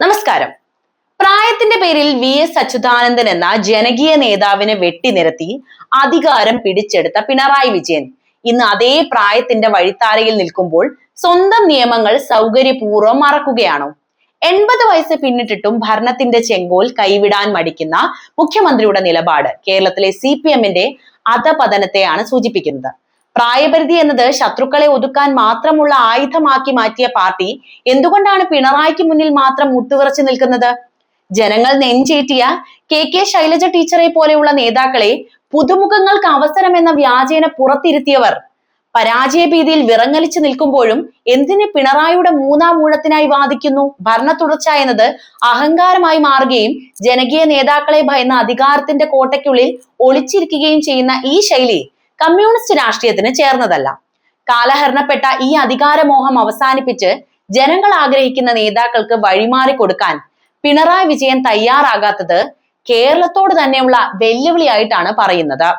നമസ്കാരം. പ്രായത്തിന്റെ പേരിൽ വി എസ് അച്യുതാനന്ദൻ എന്ന ജനകീയ നേതാവിനെ വെട്ടിനിരത്തി അധികാരം പിടിച്ചെടുത്ത പിണറായി വിജയൻ. ഇന്ന് അതേ പ്രായത്തിന്റെ വഴിത്താരയിൽ നിൽക്കുമ്പോൾ സ്വന്തം നിയമങ്ങൾ സൗകര്യപൂർവം മറക്കുകയാണോ. എൺപത് വയസ്സ് പിന്നിട്ടിട്ടും ഭരണത്തിന്റെ ചെങ്കോൽ കൈവിടാൻ മടിക്കുന്ന മുഖ്യമന്ത്രിയുടെ നിലപാട് കേരളത്തിലെ സി പി എമ്മിന്റെ അധപതനത്തെയാണ് സൂചിപ്പിക്കുന്നത്. പ്രായപരിധി എന്നത് ശത്രുക്കളെ ഒതുക്കാൻ മാത്രമുള്ള ആയുധമാക്കി മാറ്റിയ പാർട്ടി എന്തുകൊണ്ടാണ് പിണറായിക്ക് മുന്നിൽ മാത്രം മുട്ടുവിറച്ചു നിൽക്കുന്നത്? ജനങ്ങൾ നെഞ്ചേറ്റിയ കെ കെ ശൈലജ ടീച്ചറെ പോലെയുള്ള നേതാക്കളെ പുതുമുഖങ്ങൾക്ക് അവസരം എന്ന വ്യാജേന പുറത്തിരുത്തിയവർ. പരാജയ ഭീതിയിൽ വിറങ്ങലിച്ചു നിൽക്കുമ്പോഴും എന്തിന് പിണറായിയുടെ മൂന്നാം ഊഴത്തിനായി വാദിക്കുന്നു? ഭരണ തുടർച്ച എന്നത് അഹങ്കാരമായി മാറുകയും ജനകീയ നേതാക്കളെ ഭയന്ന അധികാരത്തിന്റെ കോട്ടയ്ക്കുള്ളിൽ ഒളിച്ചിരിക്കുകയും ചെയ്യുന്ന ഈ ശൈലി കമ്മ്യൂണിസ്റ്റ് രാഷ്ട്രീയത്തിന് ചേർന്നതല്ല. കാലഹരണപ്പെട്ട ഈ അധികാരമോഹം അവസാനിപ്പിച്ച് ജനങ്ങൾ ആഗ്രഹിക്കുന്ന നേതാക്കൾക്ക് വഴിമാറി കൊടുക്കാൻ പിണറായി വിജയൻ തയ്യാറാകാത്തത് കേരളത്തോട് തന്നെയുള്ള വെല്ലുവിളിയായിട്ടാണ് പറയുന്നത്.